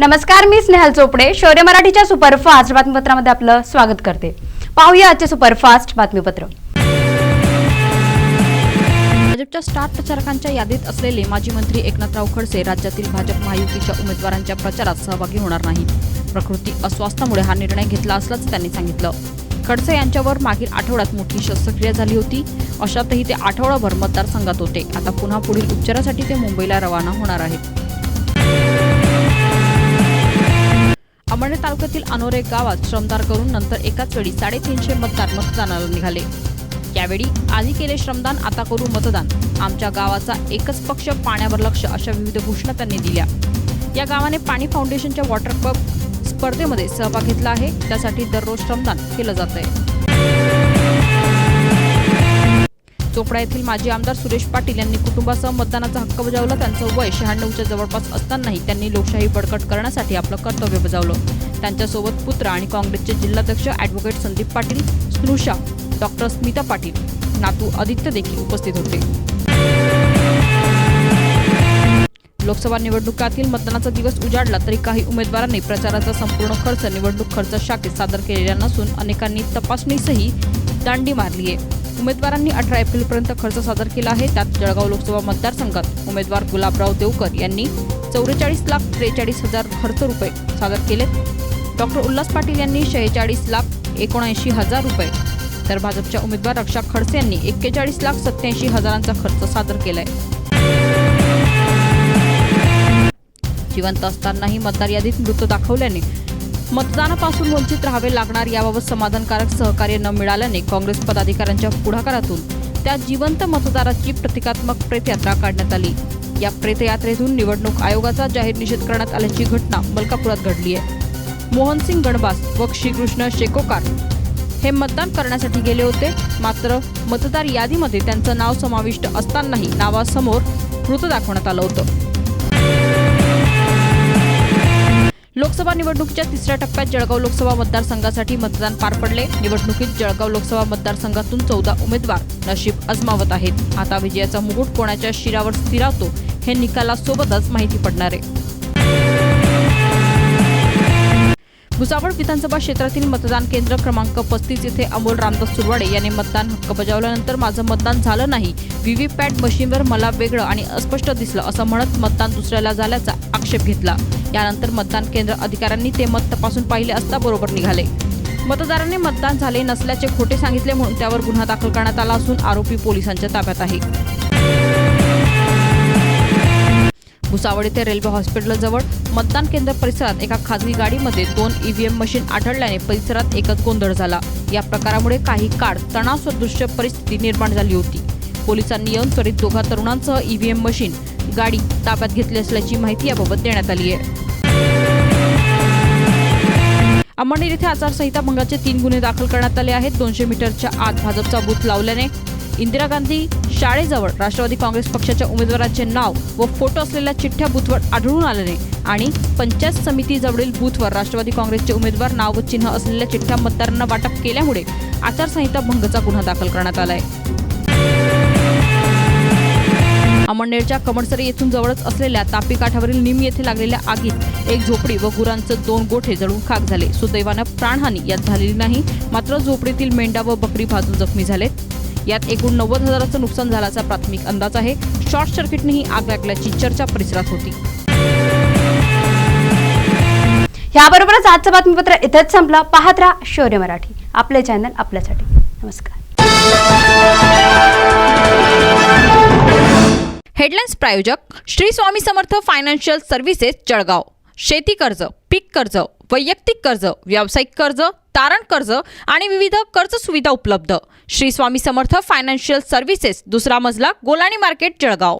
नमस्कार मी स्नेहल चोपडे. शौर्य मराठीच्या सुपरफास्ट बातमीपत्रामध्ये आपलं स्वागत करते. पाहूया आजचे सुपरफास्ट बातमीपत्र. भाजपच्या स्टार प्रचारकांच्या यादीत असलेले माजी मंत्री एकनाथराव खडसे राज्यातील भाजप महायुतीच्या उमेदवारांच्या प्रचारात सहभागी होणार नाही. प्रकृती अस्वास्थामुळे हा निर्णय घेतला असल्याचं त्यांनी सांगितलं. खडसे यांच्यावर मागील आठवड्यात मोठी शस्त्रक्रिया झाली होती. अशातही ते आठवडाभर मतदारसंघात होते. आता पुन्हा पुढील उपचारासाठी ते मुंबईला रवाना होणार आहेत. अमळनेर तालुक्यातील अनोरे गावात श्रमदार करून नंतर एकाच वेळी साडेतीनशे मतदार मतदानाला निघाले. यावेळी आधी केले श्रमदान आता करू मतदान. आमच्या गावाचा एकच पक्ष पाण्यावर लक्ष अशा विविध घोषणा त्यांनी दिल्या. या गावाने पाणी फाउंडेशनच्या वॉटर कप स्पर्धेमध्ये सहभाग घेतला आहे. त्यासाठी दररोज श्रमदान केलं जात आहे चोपडा येथील माजी आमदार सुरेश पाटील यांनी कुटुंबासह मतदानाचा हक्क बजावला. त्यांचं वय शहाण्णवच्या जवळपास असतानाही त्यांनी लोकशाही बळकट करण्यासाठी आपलं कर्तव्य बजावलं. त्यांच्यासोबत पुत्र आणि काँग्रेसचे जिल्हाध्यक्ष ॲडव्होकेट संदीप पाटील स्नुषा डॉक्टर स्मिता पाटील नातू आदित्य देखील उपस्थित होते. लोकसभा निवडणुकातील मतदानाचा दिवस उजाडला तरी काही उमेदवारांनी प्रचाराचा संपूर्ण खर्च निवडणूक खर्च शाखेत सादर केलेला नसून अनेकांनी तपासणीसही दांडी मारली आहे उमेदवारांनी अठरा एप्रिलपर्यंत खर्च सादर केला आहे. त्यात जळगाव लोकसभा मतदारसंघात उमेदवार गुलाबराव देवकर यांनी चौवेचाळीस लाख त्रेचाळीस हजार खर्च रुपये सादर केले. डॉक्टर उल्हास पाटील यांनी शेहेचाळीस लाख एकोणऐंशी हजार रुपये. तर भाजपच्या उमेदवार रक्षा खडसे यांनी एक्केचाळीस लाख सत्याऐंशी हजारांचा खर्च सादर केलाय. जिवंत असतानाही मतदार यादीत मृत दाखवल्याने मतदानापासून वंचित राहावे लागणार याबाबत समाधानकारक सहकार्य न मिळाल्याने काँग्रेस पदाधिकाऱ्यांच्या पुढाकारातून त्या जिवंत मतदाराची प्रतिकात्मक प्रेतयात्रा काढण्यात आली. या प्रेतयात्रेतून निवडणूक आयोगाचा जाहीर निषेध करण्यात आल्याची घटना मलकापुरात घडली आहे. मोहनसिंग गणबास व श्रीकृष्ण शेकोकार हे मतदान करण्यासाठी गेले होते. मात्र मतदार यादीमध्ये त्यांचं नाव समाविष्ट असतानाही नावासमोर मृत दाखवण्यात आलं होतं. लोकसभा निवडणुकीच्या तिसऱ्या टप्प्यात जळगाव लोकसभा मतदारसंघासाठी मतदान पार पडले. निवडणुकीत जळगाव लोकसभा मतदारसंघातून चौदा उमेदवार नशीब अजमावत आहेत. आता विजयाचा मुकुट कोणाच्या शिरावर स्थिरावतो हे निकालासोबतच माहिती पडणार आहे. भुसावळ विधानसभा क्षेत्रातील मतदान केंद्र क्रमांक पस्तीस येथे अमोल रामदास सुरवाडे यांनी मतदान हक्क बजावल्यानंतर माझं मतदान झालं नाही. व्हीव्हीपॅट मशीनवर मला वेगळं आणि अस्पष्ट दिसलं असं म्हणत मतदान दुसऱ्याला झाल्याचा आक्षेप घेतला. यानंतर मतदान केंद्र अधिकाऱ्यांनी ते मत तपासून पाहिले असता बरोबर निघाले. मतदारांनी मतदान झाले नसल्याचे खोटे सांगितले म्हणून त्यावर गुन्हा दाखल करण्यात आला असून आरोपी पोलिसांच्या ताब्यात आहे. भुसावळ येथे रेल्वे हॉस्पिटलजवळ मतदान केंद्र परिसरात एका खाजगी गाडीमध्ये दोन ईव्हीएम मशीन आढळल्याने परिसरात एकच गोंधळ झाला. या प्रकारामुळे काही काळ तणावसदृश्य परिस्थिती निर्माण झाली होती. पोलिसांनी येऊन त्वरित दोघा तरुणांसह ईव्हीएम मशीन गाडी ताब्यात घेतली असल्याची माहिती याबाबत देण्यात आली आहे. अंमळनेर येथे आचारसंहिता भंगाचे तीन गुन्हे दाखल करण्यात आले आहेत. दोनशे मीटरच्या आत भाजपचा बूथ लावल्याने इंदिरा गांधी शाळेजवळ राष्ट्रवादी काँग्रेस पक्षाच्या उमेदवाराचे नाव व फोटो असलेल्या चिठ्ठ्या बूथवर आढळून आल्याने आणि पंचायत समितीजवळील बूथवर राष्ट्रवादी काँग्रेसचे उमेदवार नाव व चिन्ह असलेल्या चिठ्ठ्या मतदारांना वाटप केल्यामुळे आचारसंहिता भंगचा गुन्हा दाखल करण्यात आलाय. अमळनेरच्या कमडसरी येथून जवळच असलेल्या तापी काठावरील निम येथे लागलेल्या आगीत एक झोपडी व गुरांचे दोन गोठे जळून खाक झाले. सुदैवानं प्राणहानी यात झालेली नाही मात्र झोपडीतील मेंढा व बकरी भाजून जखमी झालेत. यात एकूण नव्वद हजाराचं नुकसान झाल्याचा प्राथमिक अंदाज आहे. शॉर्ट सर्किटने ही आग लागल्याची चर्चा परिसरात होती. याबरोबरच आजचं बातमीपत्र इथंच संपलं. पाहत राहा शौर्य मराठी. आपले चॅनल आपल्यासाठी. नमस्कार. हेडलाईन्स प्रायोजक श्री स्वामी समर्थ फायनान्शियल सर्व्हिसेस जळगाव. शेती कर्ज पीक कर्ज वैयक्तिक कर्ज व्यावसायिक कर्ज तारण कर्ज आणि विविध कर्ज सुविधा उपलब्ध. श्री स्वामी समर्थ फायनान्शियल सर्व्हिसेस दुसरा मजला गोलाणी मार्केट जळगाव.